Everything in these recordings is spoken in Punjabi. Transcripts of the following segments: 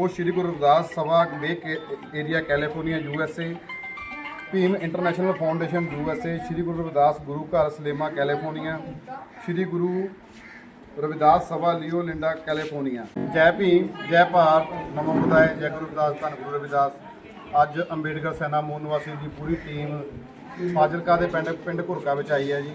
ਉਹ Shri Guru Ravidas Sabha bay area California U S A Bhim international foundation U S A Shri Guru Ravidas Guru Ghar Selma California ਸ੍ਰੀ ਗੁਰੂ ਰਵਿਦਾਸ ਸਭਾ ਲਿਓ ਲਿੰਡਾ ਕੈਲੀਫੋਰਨੀਆ ਜੈ ਭੀਮ, ਜੈ ਭਾਰਤ, ਨਮੋ ਬੁੱਧਾਏ, ਜੈ ਗੁਰੂ ਰਵਿਦਾਸ, ਧੰਨ ਗੁਰੂ ਰਵਿਦਾਸ। ਅੱਜ ਅੰਬੇਡਕਰ ਸੈਨਾ ਮੂਲ ਨਿਵਾਸੀ ਦੀ ਪੂਰੀ ਟੀਮ ਫਾਜ਼ਿਲਕਾ ਦੇ ਪਿੰਡ ਪਿੰਡ ਘੁਰਕਾ ਵਿੱਚ ਆਈ ਹੈ ਜੀ।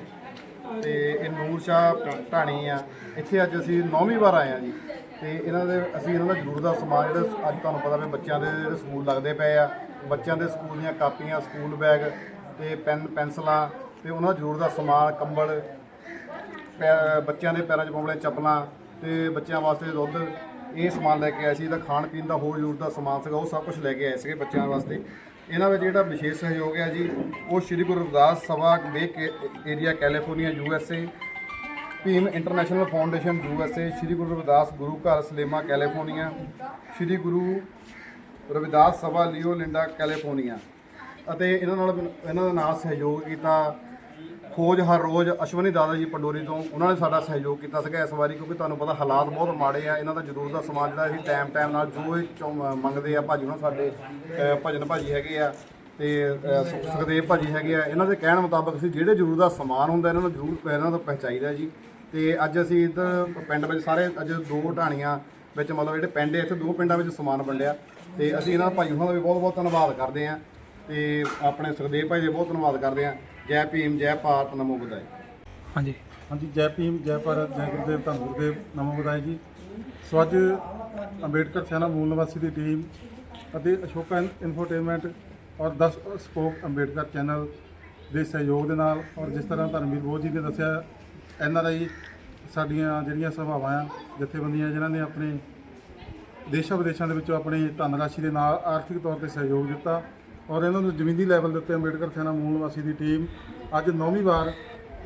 ਤੇ ਇਹ ਨੂਰ ਸ਼ਾਹ ਢਾਣੀ ਆ। ਇੱਥੇ ਅੱਜ ਅਸੀਂ ਨੌਵੀਂ ਵਾਰ ਆਏ ਆ ਜੀ। ਤੇ ਇਹਨਾਂ ਦੇ ਅਸੀਂ ਇਹਨਾਂ ਦਾ ਜ਼ਰੂਰ ਦਾ ਸਮਾਨ ਜਿਹੜਾ ਅੱਜ ਤੁਹਾਨੂੰ ਪਤਾ ਵੀ ਬੱਚਿਆਂ ਦੇ ਜਿਹੜੇ ਸਕੂਲ ਲੱਗਦੇ ਪਏ ਆ, ਬੱਚਿਆਂ ਦੇ ਸਕੂਲ ਦੀਆਂ ਕਾਪੀਆਂ, ਸਕੂਲ ਬੈਗ ਤੇ ਪੈਨ, ਪੈਨਸਲਾਂ ਤੇ ਉਹਨਾਂ ਦਾ ਜ਼ਰੂਰ ਦਾ ਸਮਾਨ, ਕੰਬਲ, ਪੈ- ਬੱਚਿਆਂ ਦੇ ਪੈਰਾਂ 'ਚ ਪਾਉਣ ਵਾਲੇ ਚੱਪਲਾਂ ਤੇ ਬੱਚਿਆਂ ਵਾਸਤੇ ਦੁੱਧ, ਇਹ ਸਮਾਨ ਲੈ ਕੇ ਆਏ ਸੀ ਤਾਂ ਖਾਣ ਪੀਣ ਦਾ ਹੋਰ ਜ਼ਰੂਰ ਦਾ ਸਮਾਨ ਸੀਗਾ, ਉਹ ਸਭ ਕੁਝ ਲੈ ਕੇ ਆਏ ਸੀਗੇ ਬੱਚਿਆਂ ਵਾਸਤੇ। ਇਹਨਾਂ ਵਿੱਚ ਜਿਹੜਾ ਵਿਸ਼ੇਸ਼ ਸਹਿਯੋਗ ਹੈ ਜੀ, ਉਹ Shri Guru Ravidas Sabha bay area California, U S A Bhim international foundation U S A Shri Guru Ravidas Guru Ghar Selma California ਸ੍ਰੀ ਗੁਰੂ ਰਵਿਦਾਸ ਸਭਾ ਲਿਓ ਲਿੰਡਾ ਕੈਲੀਫੋਰਨੀਆ। ਅਤੇ ਇਹਨਾਂ ਨਾਲ ਇਹਨਾਂ ਦਾ ਨਾਲ ਸਹਿਯੋਗ ਕੀਤਾ ਖੋਜ ਹਰ ਰੋਜ਼ ਅਸ਼ਵਨੀ ਦਾਦਾ ਜੀ ਪੰਡੋਰੀ ਤੋਂ। ਉਹਨਾਂ ਨੇ ਸਾਡਾ ਸਹਿਯੋਗ ਕੀਤਾ ਸੀਗਾ ਇਸ ਵਾਰੀ ਕਿਉਂਕਿ ਤੁਹਾਨੂੰ ਪਤਾ ਹਾਲਾਤ ਬਹੁਤ ਮਾੜੇ ਆ। ਇਹਨਾਂ ਦਾ ਜ਼ਰੂਰ ਦਾ ਸਮਾਨ ਜਿਹੜਾ ਅਸੀਂ ਟਾਈਮ ਟਾਈਮ ਨਾਲ ਜੋ ਇਹ ਚੋਂ ਮੰਗਦੇ ਆ ਭਾਜੀ ਉਹਨਾਂ ਸਾਡੇ ਅ, ਭਜਨ ਭਾਜੀ ਹੈਗੇ ਆ ਤੇ ਸੁ- ਸੁਖਦੇਵ ਭਾਜੀ ਹੈਗੇ ਆ। ਇਹਨਾਂ ਦੇ ਕਹਿਣ ਮੁਤਾਬਕ ਅਸੀਂ ਜਿਹੜੇ ਜ਼ਰੂਰ ਦਾ ਸਮਾਨ ਹੁੰਦਾ ਇਹਨਾਂ ਨੂੰ ਜ਼ਰੂਰ ਇਹਨਾਂ ਤੋਂ ਪਹੁੰਚਾਈਦਾ ਜੀ। ਤੇ ਅੱਜ ਅਸੀਂ ਇੱਧਰ ਪਿੰਡ ਵਿੱਚ ਸਾਰੇ ਅੱਜ ਦੋ ਢਾਣੀਆਂ ਵਿੱਚ ਮਤਲਬ ਜਿਹੜੇ ਪਿੰਡ ਇੱਥੇ ਦੋ ਪਿੰਡਾਂ ਵਿੱਚ ਸਮਾਨ ਵੰਡਿਆ। ਤੇ ਅਸੀਂ ਇਹਨਾਂ ਭਾਈ ਉਹਨਾਂ ਦਾ ਵੀ ਬਹੁਤ ਬਹੁਤ ਧੰਨਵਾਦ ਕਰਦੇ ਆ ਤੇ ਆਪਣੇ ਸੁਖਦੇਵ ਭਾਈ ਦੇ ਬਹੁਤ ਧੰਨਵਾਦ ਕਰਦੇ ਆ ਜੈ ਭੀਮ ਜੈ ਭਾਰਤ ਨਮੋ ਬੁੱਧਾਏ ਹਾਂਜੀ। ਹਾਂਜੀ ਜੈ ਭੀਮ ਜੈ ਭਾਰਤ ਜੈ ਗੁਰਦੇਵ ਧੰਨ ਗੁਰਦੇਵ ਨਮੋ ਬੁਦਾਈ ਜੀ। ਸੋ ਅੱਜ ਅੰਬੇਡਕਰ ਸੈਨਾ ਮੂਲ ਨਿਵਾਸੀ ਦੀ ਟੀਮ ਅਤੇ ਅਸ਼ੋਕਾ ਇਨਫੋਟੇਨਮੈਂਟ ਔਰ 10 ਸਪੋਕ ਅੰਬੇਡਕਰ ਚੈਨਲ ਦੇ ਸਹਿਯੋਗ ਦੇ ਨਾਲ ਔਰ ਜਿਸ ਤਰ੍ਹਾਂ ਧਰਮਵੀਰ ਬੋਧ ਜੀ ਨੇ ਦੱਸਿਆ ਐਨ ਆਰ ਆਈ ਸਾਡੀਆਂ ਜਿਹੜੀਆਂ ਸਭਾਵਾਂ ਆ ਜਥੇਬੰਦੀਆਂ ਜਿਨ੍ਹਾਂ ਨੇ ਆਪਣੇ ਦੇਸ਼ਾਂ ਵਿਦੇਸ਼ਾਂ ਦੇ ਵਿੱਚੋਂ ਆਪਣੀ ਧਨ ਰਾਸ਼ੀ ਦੇ ਨਾਲ ਆਰਥਿਕ ਤੌਰ ਤੇ ਸਹਿਯੋਗ ਦਿੱਤਾ ਔਰ ਇਹਨਾਂ ਨੂੰ ਜ਼ਮੀਨੀ ਲੈਵਲ ਦੇ ਉੱਤੇ ਅੰਬੇਡਕਰ ਸੈਨਾ ਮੂਲ ਨਿਵਾਸੀ ਦੀ ਟੀਮ ਅੱਜ ਨੌਵੀਂ ਵਾਰ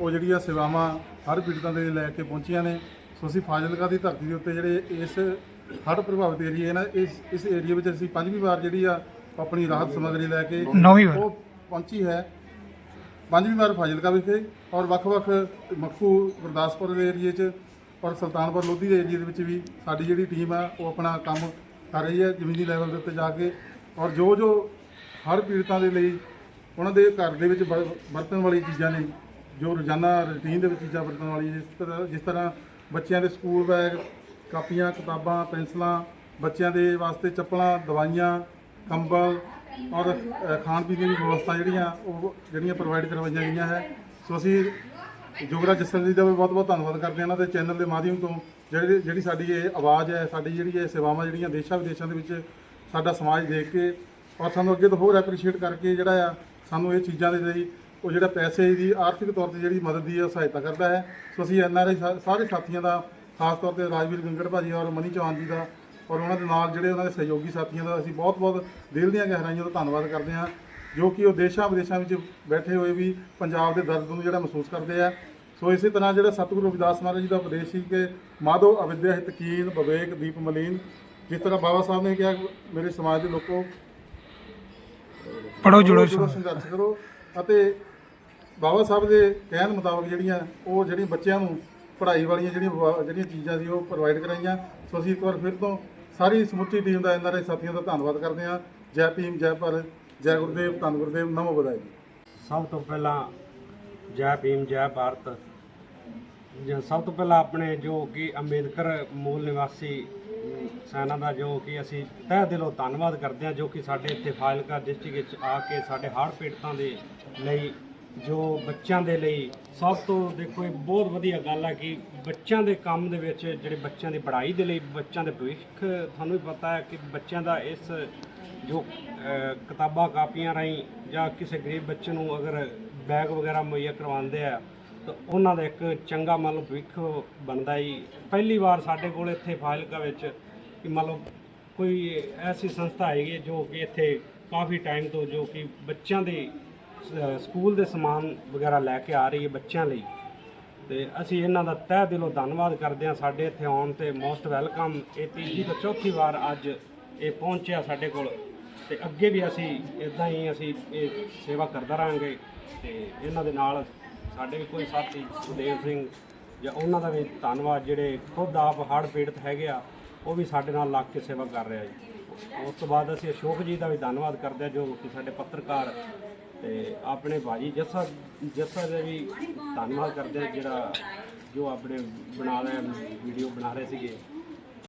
ਉਹ ਜਿਹੜੀਆਂ ਸੇਵਾਵਾਂ ਹਰ ਪੀੜਤਾਂ ਦੇ ਲੈ ਕੇ ਪਹੁੰਚੀਆਂ ਨੇ ਸੋ ਅਸੀਂ ਫਾਜ਼ਿਲਕਾ ਦੀ ਧਰਤੀ ਦੇ ਉੱਤੇ ਜਿਹੜੇ ਇਸ ਹੜ੍ਹ ਪ੍ਰਭਾਵਿਤ ਏਰੀਏ ਨਾ ਇਸ ਇਸ ਏਰੀਏ ਵਿੱਚ ਅਸੀਂ ਪੰਜਵੀਂ ਵਾਰ ਜਿਹੜੀ ਆ ਆਪਣੀ ਰਾਹਤ ਸਮੱਗਰੀ ਲੈ ਕੇ। ਉਹ ਪਹੁੰਚੀ ਹੈ ਪੰਜਵੀਂ ਵਾਰ ਫਾਜ਼ਿਲਕਾ ਵਿਖੇ ਔਰ ਵੱਖ-ਵੱਖ ਮੱਖੂ ਗੁਰਦਾਸਪੁਰ ਦੇ ਏਰੀਏ 'ਚ ਔਰ ਸੁਲਤਾਨਪੁਰ ਲੋਧੀ ਦੇ ਏਰੀਏ ਦੇ ਵਿੱਚ ਵੀ ਸਾਡੀ ਜਿਹੜੀ ਟੀਮ ਆ, ਉਹ ਆਪਣਾ ਕੰਮ ਕਰ ਰਹੀ ਹੈ ਜ਼ਮੀਨੀ ਲੈਵਲ ਦੇ ਉੱਤੇ ਜਾ ਕੇ ਔਰ ਜੋ ਜੋ ਹਰ ਪੀੜਤਾਂ ਦੇ ਲਈ ਉਹਨਾਂ ਦੇ ਘਰ ਦੇ ਵਿੱਚ ਵਰ- ਵਰਤਣ ਵਾਲੀ ਚੀਜ਼ਾਂ ਨੇ, ਜੋ ਰੋਜ਼ਾਨਾ ਰੁਟੀਨ ਦੇ ਵਿੱਚ ਚੀਜ਼ਾਂ ਵਰਤਣ ਵਾਲੀ, ਜਿਸ ਤਰ੍ਹਾਂ ਜਿਸ ਤਰ੍ਹਾਂ ਬੱਚਿਆਂ ਦੇ ਸਕੂਲ ਬੈਗ ਕਾਪੀਆਂ, ਕਿਤਾਬਾਂ ਪੈਨਸਲਾਂ ਬੱਚਿਆਂ ਦੇ ਵਾਸਤੇ ਚੱਪਲਾਂ, ਦਵਾਈਆਂ, ਕੰਬਲ ਔਰ ਖਾਣ ਪੀਣ ਦੀ ਵੀ ਵਿਵਸਥਾ ਜਿਹੜੀਆਂ, ਉਹ ਜਿਹੜੀਆਂ ਪ੍ਰੋਵਾਈਡ ਕਰਵਾਈਆਂ ਗਈਆਂ ਹੈ। ਸੋ ਅਸੀਂ ਜੋਗਰਾ ਜਸ਼ਨ ਜੀ ਦਾ ਵੀ ਬਹੁਤ ਬਹੁਤ ਧੰਨਵਾਦ ਕਰਦੇ ਹਾਂ ਇਹਨਾਂ ਦੇ ਚੈਨਲ ਦੇ ਮਾਧਿਅਮ ਤੋਂ। ਜਿਹੜੀ ਜਿਹੜੀ ਸਾਡੀ ਇਹ ਆਵਾਜ਼ ਹੈ, ਸਾਡੀ ਜਿਹੜੀ ਇਹ ਸੇਵਾਵਾਂ ਜਿਹੜੀਆਂ ਦੇਸ਼ਾਂ ਵਿਦੇਸ਼ਾਂ ਦੇ ਵਿੱਚ ਸਾਡਾ ਸਮਾਜ ਦੇਖ ਕੇ ਔਰ ਸਾਨੂੰ ਅੱਗੇ ਤੋਂ ਹੋਰ ਐਪਰੀਸ਼ੀਏਟ ਕਰਕੇ ਜਿਹੜਾ ਆ, ਸਾਨੂੰ ਇਹ ਚੀਜ਼ਾਂ ਦੇ ਲਈ ਉਹ ਜਿਹੜਾ ਪੈਸੇ ਦੀ ਆਰਥਿਕ ਤੌਰ ਤੇ ਜਿਹੜੀ ਮਦਦ ਦੀ ਸਹਾਇਤਾ ਕਰਦਾ ਹੈ। ਸੋ ਅਸੀਂ ਐਨ ਆਰ ਆਈ ਸਾਰੇ ਸਾਥੀਆਂ ਦਾ, ਖਾਸ ਤੌਰ ਤੇ ਰਾਜਵੀਰ ਗੰਗੜ ਭਾਜੀ ਔਰ ਮਨੀ ਚੌਹਾਨ ਜੀ ਦਾ ਔਰ ਉਹਨਾਂ ਦੇ ਨਾਲ ਜਿਹੜੇ ਉਹਨਾਂ ਦੇ ਸਹਿਯੋਗੀ ਸਾਥੀਆਂ ਦਾ ਅਸੀਂ ਬਹੁਤ-ਬਹੁਤ ਦਿਲ ਦੀਆਂ ਗਹਿਰਾਈਆਂ ਤੋਂ ਧੰਨਵਾਦ ਕਰਦੇ ਹਾਂ ਜੋ ਕਿ ਉਹ ਦੇਸ਼ਾਂ ਵਿਦੇਸ਼ਾਂ ਵਿੱਚ ਬੈਠੇ ਹੋਏ ਵੀ ਪੰਜਾਬ ਦੇ ਦਰਦ ਨੂੰ ਜਿਹੜਾ ਮਹਿਸੂਸ ਕਰਦੇ ਆ। ਸੋ ਇਸੇ ਤਰ੍ਹਾਂ ਜਿਹੜਾ ਸਤਿਗੁਰੂ ਰਵਿਦਾਸ ਮਹਾਰਾਜ ਜੀ ਦਾ ਉਪਦੇਸ਼ ਸੀ ਕਿ ਮਾਧੋ ਅਵਿਦਿਆ ਹਿਤਕੀਨ ਵਿਵੇਕ ਦੀਪ ਮਲੀਨ ਜਿਸ ਤਰ੍ਹਾਂ ਬਾਬਾ ਸਾਹਿਬ ਨੇ ਕਿਹਾ ਮੇਰੇ ਸਮਾਜ ਦੇ ਲੋਕੋ ਪੜੋ ਜੁੜੋ ਸੰਘਰਸ਼। ਕਰੋ। ਅਤੇ ਬਾਬਾ ਸਾਹਿਬ ਦੇ ਕਹਿਣ ਮੁਤਾਬਕ ਜਿਹੜੀਆਂ ਉਹ ਜਿਹੜੀਆਂ ਬੱਚਿਆਂ ਨੂੰ ਪੜ੍ਹਾਈ ਵਾਲੀਆਂ ਜਿਹੜੀਆਂ ਜਿਹੜੀਆਂ ਚੀਜ਼ਾਂ ਸੀ ਉਹ ਪ੍ਰੋਵਾਈਡ ਕਰਾਈਆਂ। ਸੋ ਅਸੀਂ ਇੱਕ ਵਾਰ ਫਿਰ ਤੋਂ ਸਾਰੀ ਸਮੁੱਚੀ ਟੀਮ ਦਾ ਐਨਆਰਆਈ ਸਾਥੀਆਂ ਦਾ ਧੰਨਵਾਦ ਕਰਦੇ ਹਾਂ। ਜੈ ਭੀਮ, ਜੈ ਭਾਰਤ ਜੈ ਗੁਰਦੇਵ, ਧੰਨ ਗੁਰਦੇਵ, ਨਮੋ ਬੁਦਾਈ ਸਭ ਤੋਂ ਪਹਿਲਾਂ ਜੈ ਭੀਮ, ਜੈ ਭਾਰਤ। ਜਾਂ ਸਭ ਤੋਂ ਪਹਿਲਾਂ ਆਪਣੇ ਜੋ ਕਿ ਅੰਬੇਦਕਰ ਮੂਲ ਨਿਵਾਸੀ ਸੈਨਾ ਦਾ ਜੋ ਕਿ ਅਸੀਂ ਤਹਿ ਦਿਲੋਂ ਧੰਨਵਾਦ ਕਰਦੇ ਹਾਂ, ਜੋ ਕਿ ਸਾਡੇ ਇੱਥੇ ਫਾਜ਼ਿਲਕਾ ਡਿਸਟ੍ਰਿਕਟ ਵਿੱਚ ਆ ਕੇ ਸਾਡੇ ਹੜ੍ਹ ਪੀੜਤਾਂ ਦੇ ਲਈ ਜੋ ਬੱਚਿਆਂ ਦੇ ਲਈ ਸਭ ਤੋਂ ਦੇਖੋ ਇਹ ਬਹੁਤ ਵਧੀਆ ਗੱਲ ਹੈ ਕਿ ਬੱਚਿਆਂ ਦੇ ਕੰਮ ਦੇ ਵਿੱਚ ਜਿਹੜੇ ਬੱਚਿਆਂ ਦੀ ਪੜ੍ਹਾਈ ਦੇ ਲਈ ਬੱਚਿਆਂ ਦੇ ਭਵਿੱਖ, ਤੁਹਾਨੂੰ ਵੀ ਪਤਾ ਹੈ ਕਿ ਬੱਚਿਆਂ ਦਾ ਇਸ ਜੋ ਕਿਤਾਬਾਂ ਕਾਪੀਆਂ ਰਾਹੀਂ ਜਾਂ ਕਿਸੇ ਗਰੀਬ ਬੱਚੇ ਨੂੰ ਅਗਰ ਬੈਗ ਵਗੈਰਾ ਮੁਹੱਈਆ ਕਰਵਾਉਂਦੇ ਆ, ਤਾਂ ਉਹਨਾਂ ਦਾ ਇੱਕ ਚੰਗਾ ਮੰਨ ਲਓ ਭਵਿੱਖ ਬਣਦਾ ਹੀ ਪਹਿਲੀ ਵਾਰ ਸਾਡੇ ਕੋਲ ਇੱਥੇ ਫਾਜ਼ਿਲਕਾ ਵਿੱਚ ਕਿ ਮੰਨ ਲਓ ਕੋਈ ਐਸੀ ਸੰਸਥਾ ਹੈਗੀ ਹੈ ਜੋ ਕਿ ਇੱਥੇ ਕਾਫੀ ਟਾਈਮ ਤੋਂ ਜੋ ਕਿ ਬੱਚਿਆਂ ਦੇ ਸਕੂਲ ਦੇ ਸਮਾਨ ਵਗੈਰਾ ਲੈ ਕੇ ਆ ਰਹੀ ਹੈ ਬੱਚਿਆਂ ਲਈ। ਤੇ ਅਸੀਂ ਇਹਨਾਂ ਦਾ ਤਹਿ ਦਿਲੋਂ ਧੰਨਵਾਦ ਕਰਦੇ ਹਾਂ ਸਾਡੇ ਇੱਥੇ ਆਉਣ ਤੇ ਮੋਸਟ ਵੈਲਕਮ। ਇਹ ਤੀਜੀ ਤੋਂ ਚੌਥੀ ਵਾਰ ਅੱਜ ਇਹ ਪਹੁੰਚਿਆ ਸਾਡੇ ਕੋਲ। ਤੇ ਅੱਗੇ ਵੀ ਅਸੀਂ ਇਦਾਂ ਹੀ ਅਸੀਂ ਇਹ ਸੇਵਾ ਕਰਦਾ ਰਹਾਂਗੇ। ਤੇ ਇਹਨਾਂ ਦੇ ਨਾਲ ਸਾਡੇ ਵੀ ਕੋਈ ਸਾਥੀ ਸੁਦੇਵ ਸਿੰਘ ਜਾਂ ਉਹਨਾਂ ਦਾ ਵੀ ਧੰਨਵਾਦ। ਜਿਹੜੇ ਖੁਦ ਆਪ ਹੜ੍ਹ ਪੀੜਤ ਹੈਗੇ ਆ, ਉਹ ਵੀ ਸਾਡੇ ਨਾਲ ਲੱਗ ਕੇ ਸੇਵਾ ਕਰ ਰਿਹਾ ਜੀ। ਉਸ ਤੋਂ ਬਾਅਦ ਅਸੀਂ ਅਸ਼ੋਕ ਜੀ ਦਾ ਵੀ ਧੰਨਵਾਦ ਕਰਦੇ ਹਾਂ, ਜੋ ਕਿ ਸਾਡੇ ਪੱਤਰਕਾਰ ਤੇ ਆਪਣੇ ਭਾਜੀ ਜੱਸਾ ਜੱਸਾ ਦਾ ਵੀ ਧੰਨਵਾਦ ਕਰਦੇ ਹਾਂ, ਜਿਹੜਾ ਜੋ ਆਪਣੇ ਬਣਾ ਰਹੇ, ਵੀਡੀਓ ਬਣਾ ਰਹੇ ਸੀਗੇ।